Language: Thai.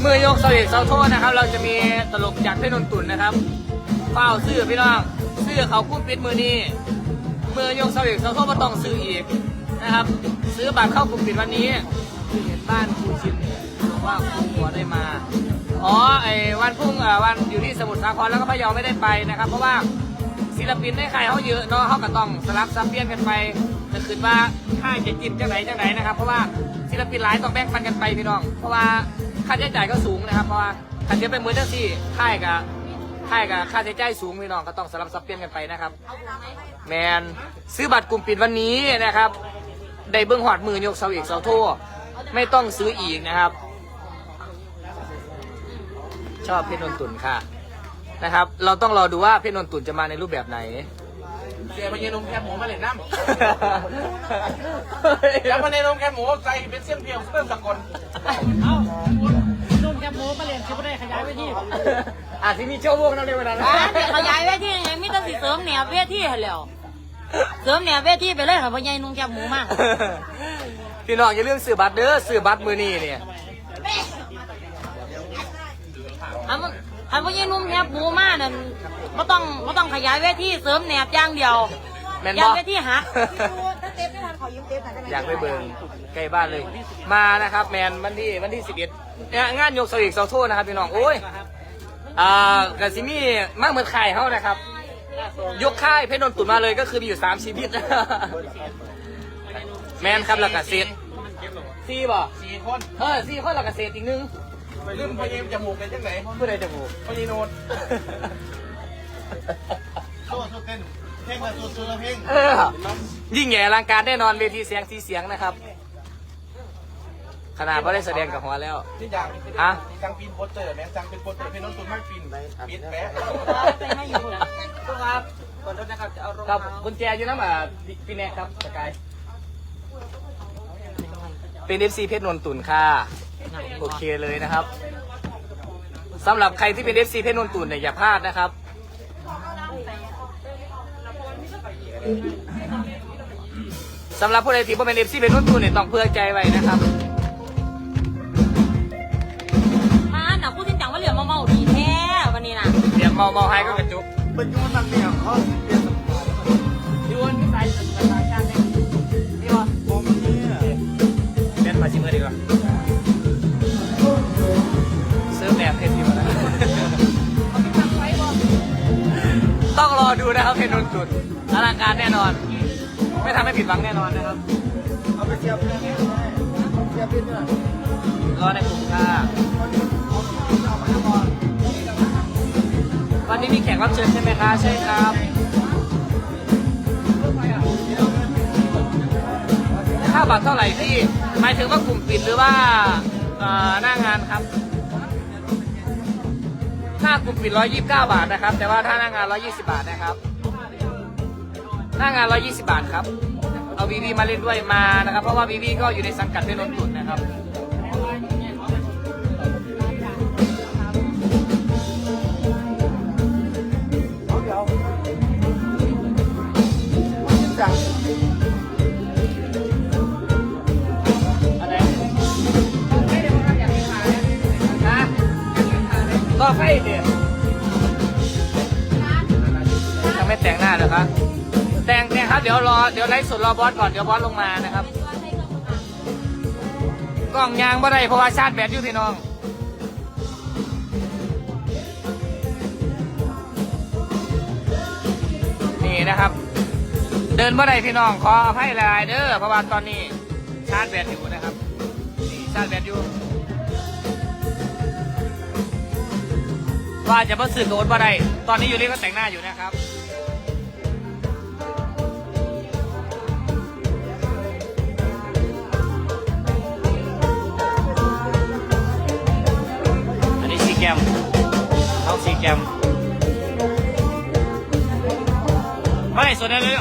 เมื่อยกเสาเอกเสาโทษนะครับ เราจะมีตลกจากพชรนนตุนนะครับเฝ้าซื้อพี่น้องซื้อเขาคุ้มปิดมือนี้เมื่อยกเสาเอกเสาโทษมาต้องซื้ออีกนะครับ ซื้อบัตรเข้ากลุ่มปิดวันนี้เห็นบ้านครูชินบอกว่าครูหัวได้มาอ๋อไอ้วันพุ่งเอ่อวันอยู่ที่สมุทรสาครแล้วก็พะเยาไม่ได้ไปนะครับ เพราะว่าศิลปินในค่ายเขาเยอะเนาะเขาก็ต้องสลับซับเปลี่ยนกันไปแต่คืนว่าค่าจะจิบจังไหนจังไหนนะครับ เพราะว่าศิลปินหลายต้องแบ่งปันกันไปพี่น้อง เพราะว่า ค่าใช้จ่ายก็สูงนะครับ เพราะว่าคันเดียวเป็นมือเจ้าที่ค่ายกับค่ายกับค่าใช้จ่ายสูงพี่น้องก็ต้องสลับซับเปลี่ยนกันไปนะครับ แมนซื้อบัตรกลุ่มปิดวันนี้นะครับได้เบิ้งหอดมือยกเสาเอกเสาโทไม่ต้องซื้ออีกนะครับ ชอบเพชรนนตุนค่ะนะครับ เราต้องรอดูว่าเพชรนนตุนจะมาในรูปแบบไหนเสียพญานมแคบหมูมาเลยน้ำแล้วพญานมแคบหมูใส่เป็นเส้นเพียวเพิ่มสกล เอานุ่มแคบหมูมาเรียนคิดว่าได้ขยายไปที่อาจจะมีโชว์พวกนั้นในเวลานั้นอ่าเดี๋ยวขยายเวทียังมีแต่สิเสริมแหนบเวทีให้แล้วเสริมแหนบเวทีไปเลยค่ะพ่อใหญ่นุ่งแคบหมูมากพี่น้องอย่าลืมซื้อบัตรเด้อซื้อบัตรมือนี้เนี่ยอันมันอันพ่อใหญ่นุ่งแคบหมูมากนั่นไม่ต้องไม่ต้องขยายเวทีเสริมแหนบอย่างเดียวแม่นอย่าบ่งเวทีหัก อยากไปเบิงใกล้บ้านเลย มานะครับ แมนวันที่วันที่สิบเอ็ดเนี่ยงานยกเสาเอกเสาโทนะครับพี่น้องโอ้ยอ่ากสิมีมากเหมือนไข่เขานะครับ ยกค่ายเพชรนนตุนมาเลยก็คือมีอยู่สามชีวิตแมนครับแล้วก็เศษสี่บ่สี่คนเออสี่คนแล้วก็เศษอีกหนึงลืมพญานจมูกเป็นจังไหนผู้ใดจะบูกพญานโนดโซ่โซ่เต้น เพลงละโซ่โซ่เพลงเออ ยิ่งใหญ่อลังการแน่นอนเวทีเสียงสีเสียงนะครับ ขนาดไม่ได้แสดงกับหัวแล้ว ที่อยากฮะ จังปีนโปสเตอร์แม่จังเป็นโปสเตอร์เพลงน้องตุนไม่ปีนปิดแปะไปให้อยู่นะครับขอโทษนะครับจะเอาครับกุญแจอยู่น้ำอ่าพี่แนกครับสกาย เป็นเอฟซีเพชรนนตุนค่ะ โอเคเลยนะครับสำหรับใครที่เป็นเอฟซีเพชรนนตุนเนี่ยอย่าพลาดนะครับ สำหรับผู้ใดที่บ่เป็นเอฟซีเพชรนนตุนเนี่ยต้องเพื่อใจไว้นะครับมาหนักพูดจริงจังว่าเหลือมาเมาดีแท้วันนี้นะเดี๋ยวเมาเมาให้ก็กระจุกเป็นยูนักเนี่ยเขาเปลี่ยนสมองพี่อ้วนพี่สายสายช อดูนะครับเพชรนนจุดอลังการแน่นอน ไม่ทำให้ผิดหวังแน่นอนนะครับ เอาไปเทียบเลยเทียบเป็นด้วยรอในกลุ่มค่ะวันนี้มีแขกรับเชิญใช่ไหมคะใช่ครับค่าบัตรเท่าไหร่พี่หมายถึงว่ากลุ่มปิดหรือว่าเอ่อหน้างานครับ หน้ากลุ่มปิด129 บาทนะครับ แต่ว่าถ้าหน้างาน 120 บาทนะครับ หน้างาน 120 บาทครับ เอาวีวีมาเล่นด้วยมานะครับ เพราะว่าวีวีก็อยู่ในสังกัดเป็นนนตุนนะครับ ไฟเดียยังไม่แต่งหน้าเหรอครับ แต่งเนี่ยครับ เดี๋ยวรอ เดี๋ยวไลฟ์สดรอบอสก่อน เดี๋ยวบอสลงมานะครับ กล้องยางบ่ได้เพราะว่าชาร์จแบตอยู่พี่น้อง นี่นะครับ เดินบ่ได้พี่น้องขออภัยหลายเด้อเพราะว่าตอนนี้ชาร์จแบตอยู่นะครับ นี่ชาร์จแบตอยู่ ว่าจะมาสื่อโอ๊ตบ่ได้ตอนนี้ยูริก็แต่งหน้าอยู่นะครับ อันนี้สีแกมน้าซีแกมไม่ส่วนนั้นเลย